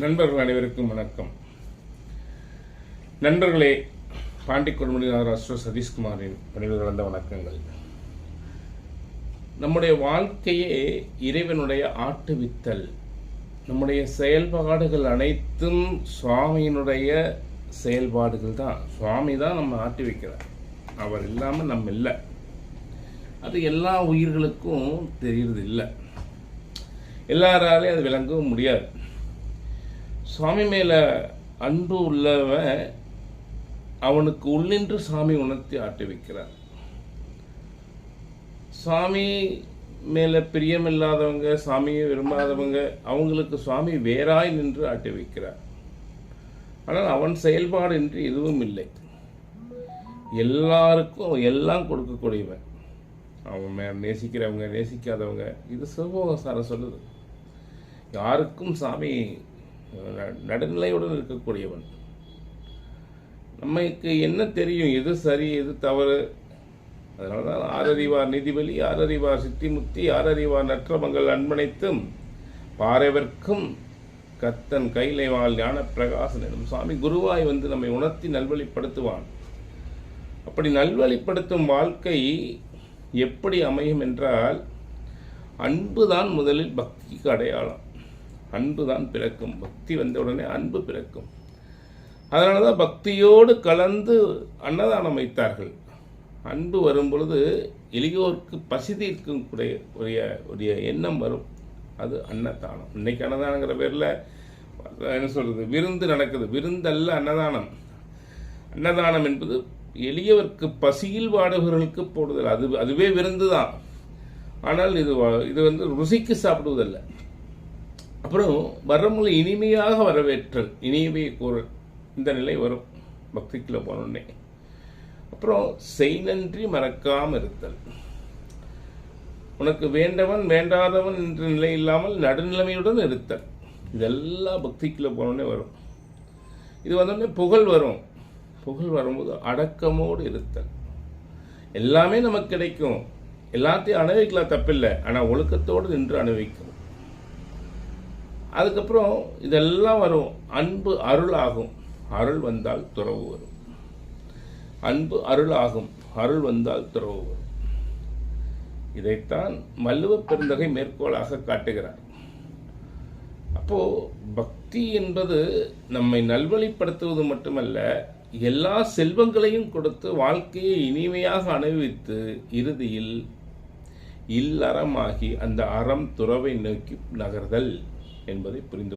நண்பர்கள் அனைவருக்கும் வணக்கம். நண்பர்களே பாண்டி கொடுமணிநாதர் அஸ்ரோ சதீஷ்குமாரின் பணிவு கலந்த வணக்கங்கள். நம்முடைய வாழ்க்கையே இறைவனுடைய ஆட்டுவித்தல். நம்முடைய செயல்பாடுகள் அனைத்தும் சுவாமியினுடைய செயல்பாடுகள் தான் சுவாமி தான் நம்ம ஆட்டி வைக்கிறார். அவர் இல்லாமல் நம்ம இல்லை. அது எல்லா உயிர்களுக்கும் தெரியறது இல்லை எல்லாராலையும் அது விளங்கவும் முடியாது. சுவாமி மேலே அன்பு உள்ளவன் அவனுக்கு உள்ளின்று சாமி உணர்த்தி ஆட்டி வைக்கிறார். சாமி மேலே பிரியமில்லாதவங்க சாமியை விரும்பாதவங்க அவங்களுக்கு சுவாமி வேறாய் நின்று ஆட்டி வைக்கிறார். ஆனால் அவன் செயல்பாடு என்று எதுவும் இல்லை. எல்லாருக்கும் எல்லாம் கொடுக்கக்கூடியவன். அவன் மே நேசிக்கிறவங்க நேசிக்காதவங்க இது சிவபோகசாரம் சொல்லுது. யாருக்கும் சாமி நடுநிலையுடன் இருக்கக்கூடியவன். நமக்கு என்ன தெரியும்? எது சரி எது தவறு? அதனால தான் ஆரறிவார் நிதிபலி ஆரறிவார் சித்திமுத்தி ஆரறிவார் நற்றமங்கள் அன்பனைத்தும் பாறைவர்க்கும் கத்தன் கைலை வாழ் ஞான பிரகாசன் எனும் சாமி குருவாய் வந்து நம்மை உணர்த்தி நல்வழிப்படுத்துவான். அப்படி நல்வழிப்படுத்தும் வாழ்க்கை எப்படி அமையும் என்றால் அன்புதான் முதலில் பக்திக்கு அடையாளம். அன்பு தான் பிறக்கும். பக்தி வந்த உடனே அன்பு பிறக்கும். அதனால தான் பக்தியோடு கலந்து அன்னதானம் வைத்தார்கள். அன்பு வரும் பொழுது எளியோருக்கு பசி தீர்க்கும் கூடிய உரிய உரிய எண்ணம் வரும். அது அன்னதானம். இன்னைக்கு அன்னதானங்கிற பேரில் என்ன சொல்கிறது விருந்து நடக்குது. விருந்தல்ல அன்னதானம். அன்னதானம் என்பது எளியவர்க்கு பசியில் வாடுபவர்களுக்கு போடுதல். அது அதுவே விருந்து தான் ஆனால் இது இது வந்து ருசிக்கு சாப்பிடுவதல்ல. அப்புறம் வரமுள்ள இனிமையாக வரவேற்றல் இனியவை கூறல் இந்த நிலை வரும். பக்திக்குள்ள போனோடனே அப்புறம் செய் நன்றி மறக்காமல் இருத்தல் உனக்கு வேண்டவன் வேண்டாதவன் என்ற நிலை இல்லாமல் நடுநிலைமையுடன் இருத்தல். இதெல்லாம் பக்திக்குள்ள போனோடனே வரும். இது வந்தோடனே புகழ் வரும். புகழ் வரும்போது அடக்கமோடு இருத்தல். எல்லாமே நமக்கு கிடைக்கும். எல்லாத்தையும் அனுபவிக்கலாம் தப்பில்லை. ஆனால் ஒழுக்கத்தோடு நின்று அனுபவிக்கும் அதுக்கப்புறம் இதெல்லாம் வரும். அன்பு அருள் ஆகும் அருள் வந்தால் துறவு வரும். அன்பு அருள் ஆகும் அருள் வந்தால் துறவு வரும். இதைத்தான் மல்லுவ பெருந்தகை மேற்கோளாக காட்டுகிறார். அப்போ பக்தி என்பது நம்மை நல்வழிப்படுத்துவது மட்டுமல்ல எல்லா செல்வங்களையும் கொடுத்து வாழ்க்கையை இனிமையாக அனுபவித்து இறுதியில் இல்லறமாகி அந்த அறம் துறவை நோக்கி நகர்தல். என்பதை புரிந்து